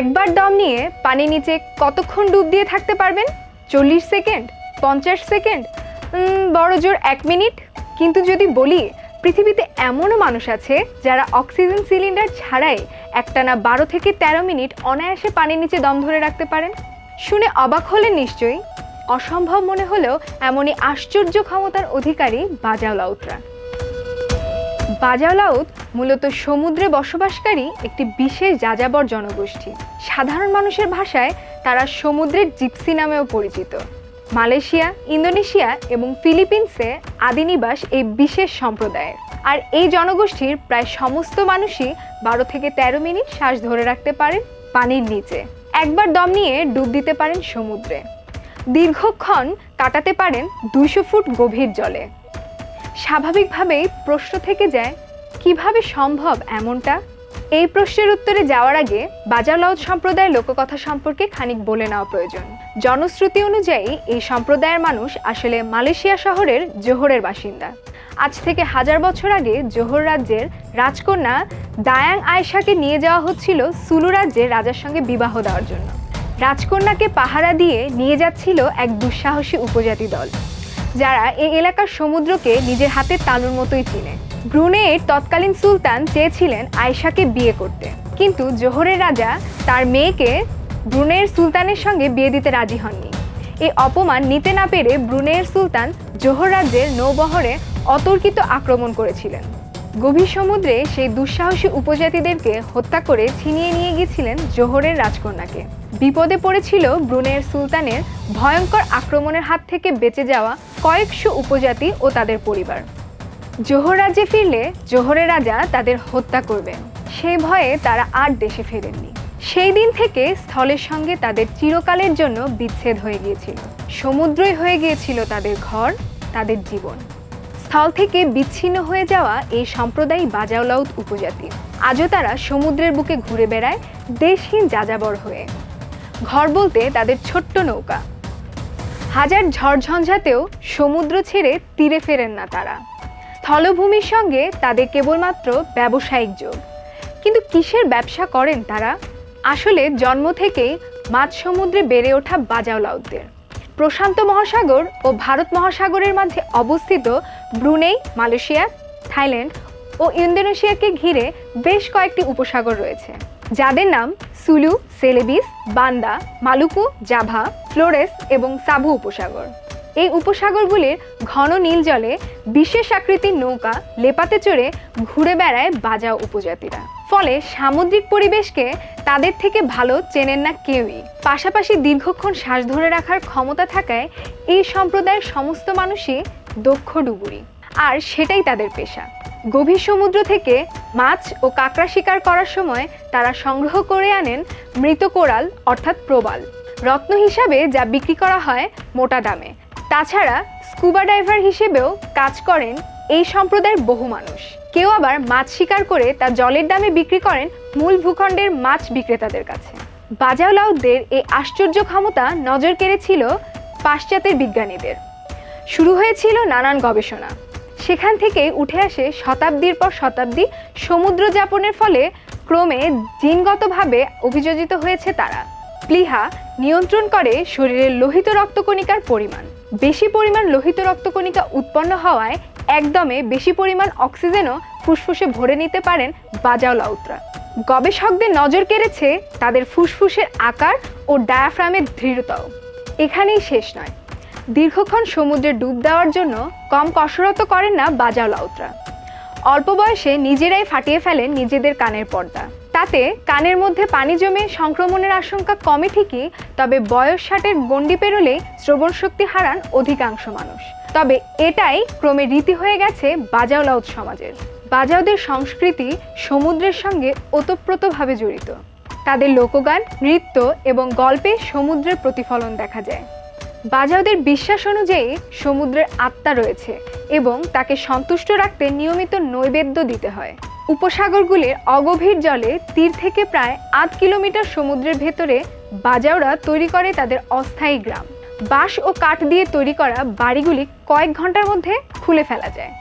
একবার দম নিয়ে পানি নিচে কতক্ষণ ডুব দিয়ে থাকতে পারবেন? চল্লিশ সেকেন্ড? পঞ্চাশ সেকেন্ড? বড় জোর এক মিনিট? কিন্তু যদি বলি, পৃথিবীতে এমনও মানুষ আছে যারা অক্সিজেন সিলিন্ডার ছাড়াই একটানা বারো থেকে তেরো মিনিট অনায়াসে পানির নিচে দম ধরে রাখতে পারেন? শুনে অবাক হলেন নিশ্চয়ই। অসম্ভব মনে হলেও এমনই আশ্চর্য ক্ষমতার অধিকারী বাজাওলাউতরা। বাজাওলাউত মূলত সমুদ্রে বসবাসকারী একটি বিশেষ যাযাবর জনগোষ্ঠী। সাধারণ মানুষের ভাষায় তারা সমুদ্রের জিপসি নামেও পরিচিত। মালয়েশিয়া, ইন্দোনেশিয়া এবং ফিলিপিন্সে আদিনিবাস এই বিশেষ সম্প্রদায়ের। আর এই জনগোষ্ঠীর প্রায় সমস্ত মানুষই বারো থেকে তেরো মিনিট শ্বাস ধরে রাখতে পারেন পানির নিচে। একবার দম নিয়ে ডুব দিতে পারেন সমুদ্রে। দীর্ঘক্ষণ কাটাতে পারেন দুইশো ফুট গভীর জলে। স্বাভাবিকভাবেই প্রশ্ন থেকে যায় কীভাবে সম্ভব এমনটা? এই প্রশ্নের উত্তরে যাওয়ার আগে বাজারলাউদ সম্প্রদায়ের লোককথা সম্পর্কে খানিক বলে নেওয়া প্রয়োজন। জনশ্রুতি অনুযায়ী এই সম্প্রদায়ের মানুষ আসলে মালয়েশিয়া শহরের জোহরের বাসিন্দা। আজ থেকে হাজার বছর আগে জোহর রাজ্যের রাজকন্যা দায়াং আয়েশাকে নিয়ে যাওয়া হচ্ছিল সুলু রাজ্যের রাজার সঙ্গে বিবাহ দেওয়ার জন্য। রাজকন্যাকে পাহারা দিয়ে নিয়ে যাচ্ছিল এক দুঃসাহসী উপজাতি দল, যারা এই এলাকার সমুদ্রকে নিজের হাতের তালুর মতোই চিনে। ব্রুনেইয়ের তৎকালীন সুলতান চেয়েছিলেন আয়েশাকে বিয়ে করতে। কিন্তু জোহরের রাজা তার মেয়েকে ব্রুনেইয়ের সুলতানের সঙ্গে বিয়ে দিতে রাজি হননি। এই অপমান নিতে না পেরে ব্রুনেইয়ের সুলতান জোহর রাজ্যের নৌবহরে অতর্কিত আক্রমণ করেছিলেন। গভীর সমুদ্রে সেই দুঃসাহসী উপজাতিদেরকে হত্যা করে ছিনিয়ে নিয়ে গিয়েছিলেন জোহরের রাজকন্যাকে। বিপদে পড়েছিল ব্রুনের সুলতানের ভয়ঙ্কর আক্রমণের হাত থেকে বেঁচে যাওয়া কয়েকশো উপজাতি ও তাদের পরিবার। জোহর রাজ্যে ফিরলে জোহরের রাজা তাদের হত্যা করবেন। সেই ভয়ে তারা আর দেশে ফেরেননি। সেই দিন থেকে স্থলের সঙ্গে তাদের চিরকালের জন্য বিচ্ছেদ হয়ে গিয়েছিল। সমুদ্রই হয়ে গিয়েছিল তাদের ঘর, তাদের জীবন। স্থল থেকে বিচ্ছিন্ন হয়ে যাওয়া এই সম্প্রদায় বাজাওলাউত উপজাতি। আজও তারা সমুদ্রের বুকে ঘুরে বেড়ায়, দেশহীন যাযাবর হয়ে। ঘর বলতে তাদের ছোট্ট নৌকা। হাজার ঝড়ঝঞ্ঝাতেও সমুদ্র ছেড়ে তীরে ফেরেন না তারা। স্থলভূমির সঙ্গে তাদের কেবলমাত্র ব্যবসায়িক যোগ। কিন্তু কিসের ব্যবসা করেন তারা? আসলে জন্ম থেকেই মাঝ সমুদ্রে বেড়ে ওঠা বাজাওলাউদ্দের। প্রশান্ত মহাসাগর ও ভারত মহাসাগরের মাঝে অবস্থিত ব্রুনেই, মালয়েশিয়া, থাইল্যান্ড ও ইন্দোনেশিয়াকে ঘিরে বেশ কয়েকটি উপসাগর রয়েছে, যাদের নাম সুলু, সেলেবিস, বান্দা, মালুকু, জাভা, ফ্লোরেস এবং সাবু উপসাগর। এই উপসাগরগুলির ঘন নীল জলে বিশেষ আকৃতির নৌকা লেপাতে চড়ে ঘুরে বেড়ায় বাজা উপজাতিরা। ফলে সামুদ্রিক পরিবেশকে তাদের থেকে ভালো চেনেন না কেউই। পাশাপাশি দীর্ঘক্ষণ শ্বাস ধরে রাখার ক্ষমতা থাকায় এই সম্প্রদায়ের সমস্ত মানুষই দক্ষ ডুবুরি। আর সেটাই তাদের পেশা। গভীর সমুদ্র থেকে মাছ ও কাঁকড়া শিকার করার সময় তারা সংগ্রহ করে আনেন মৃত কোরাল অর্থাৎ প্রবাল। রত্ন হিসাবে যা বিক্রি করা হয় মোটা দামে। তাছাড়া স্কুবা ডাইভার হিসেবেও কাজ করেন এই সম্প্রদায়ের বহু মানুষ। কেউ আবার মাছ শিকার করে তা জলের দামে বিক্রি করেন মূল ভূখণ্ডের মাছ বিক্রেতাদের কাছে। বাজাওলাউদ্দের এই আশ্চর্য ক্ষমতা নজর কেড়েছিল পাশ্চাত্যের বিজ্ঞানীদের। শুরু হয়েছিল নানান গবেষণা। সেখান থেকে উঠে আসে শতাব্দীর পর শতাব্দী সমুদ্র যাপনের ফলে ক্রমে জিনগতভাবে অভিযোজিত হয়েছে তারা। প্লিহা নিয়ন্ত্রণ করে শরীরের লোহিত রক্তকণিকার পরিমাণ। বেশি পরিমাণ লোহিত রক্তকণিকা উৎপন্ন হওয়ায় একদমে বেশি পরিমাণ অক্সিজেনও ফুসফুসে ভরে নিতে পারেন বাজাওলাউতরা গবেষকদের নজর কেড়েছে তাদের ফুসফুসের আকার ও ডায়াফ্রামের দৃঢ়তাও। এখানেই শেষ নয়। দীর্ঘক্ষণ সমুদ্রে ডুব দেওয়ার জন্য কম কসরত করেন না বাজাওলাউতরা অল্প বয়সে নিজেরাই ফাটিয়ে ফেলেন নিজেদের কানের পর্দা। তাতে কানের মধ্যে পানি জমে সংক্রমণের আশঙ্কা কমে ঠিকই, তবে বয়স ষাটের গণ্ডি পেরোলে শ্রবণ শক্তি হারান অধিকাংশ মানুষ। তবে এটাই ক্রমে রীতি হয়ে গেছে বাজাওলাউদ সমাজের বাজাওদের সংস্কৃতি সমুদ্রের সঙ্গে ওতপ্রোতভাবে জড়িত। তাদের লোকগান, নৃত্য এবং গল্পে সমুদ্রের প্রতিফলন দেখা যায়। বাজাওদের বিশ্বাস অনুযায়ী সমুদ্রের আত্মা রয়েছে এবং তাকে সন্তুষ্ট রাখতে নিয়মিত নৈবেদ্য দিতে হয়। উপসাগরগুলির অগভীর জলে তীর থেকে প্রায় আট কিলোমিটার সমুদ্রের ভেতরে বাজাওরা তৈরি করে তাদের অস্থায়ী গ্রাম। বাঁশ ও কাঠ দিয়ে তৈরি করা বাড়িগুলি কয়েক ঘণ্টার মধ্যে খুলে ফেলা যায়।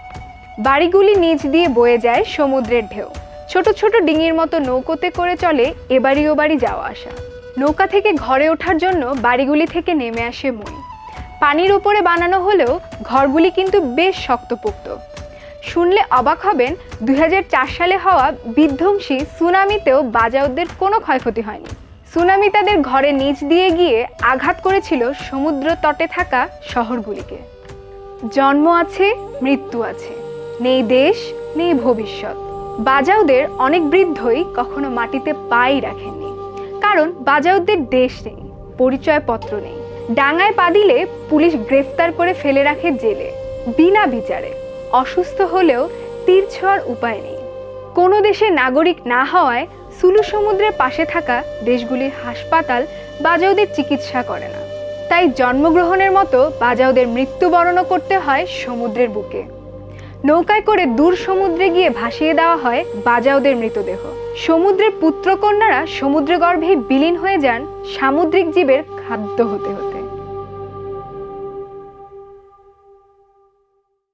বাড়িগুলি নিচ দিয়ে বয়ে যায় সমুদ্রের ঢেউ। ছোট ছোট ডিঙির মতো নৌকোতে করে চলে এবাড়ি ও বাড়ি যাওয়া আসা। নৌকা থেকে ঘরে ওঠার জন্য বাড়িগুলি থেকে নেমে আসে মই। পানির উপরে বানানো হলেও ঘরগুলি কিন্তু বেশ শক্তপোক্ত। শুনলে অবাক হবেন, দুই হাজার চার সালে হওয়া বিধ্বংসী সুনামিতেও বাজাউদের কোনো ক্ষয়ক্ষতি হয়নি। সুনামি তাদের ঘরে নিচ দিয়ে গিয়ে আঘাত করেছিল সমুদ্র তটে থাকা শহরগুলিকে। জন্ম আছে, মৃত্যু আছে। নেই দেশ, নেই ভবিষ্যৎ। বাজাউদের অনেক বৃদ্ধই কখনো মাটিতে পাই রাখেননি। কারণ বাজাউদের দেশ নেই, পরিচয়পত্র নেই। ডাঙায় পা দিলে পুলিশ গ্রেফতার করে ফেলে রাখে জেলে, বিনা বিচারে। অসুস্থ হলেও তীর ছোঁয়ার উপায় নেই। কোনো দেশের নাগরিক না হওয়ায় সুলু সমুদ্রের পাশে থাকা দেশগুলির হাসপাতাল বাজাউদের চিকিৎসা করে না। তাই জন্মগ্রহণের মতো বাজাউদের মৃত্যুবরণও করতে হয় সমুদ্রের বুকে। নৌকায় করে দূর সমুদ্রে গিয়ে ভাসিয়ে দেওয়া হয় বাজাউদের মৃতদেহ। সমুদ্রের পুত্রকন্যারা সমুদ্রগর্ভে বিলীন হয়ে যান সামুদ্রিক জীবের খাদ্য হতে হতে।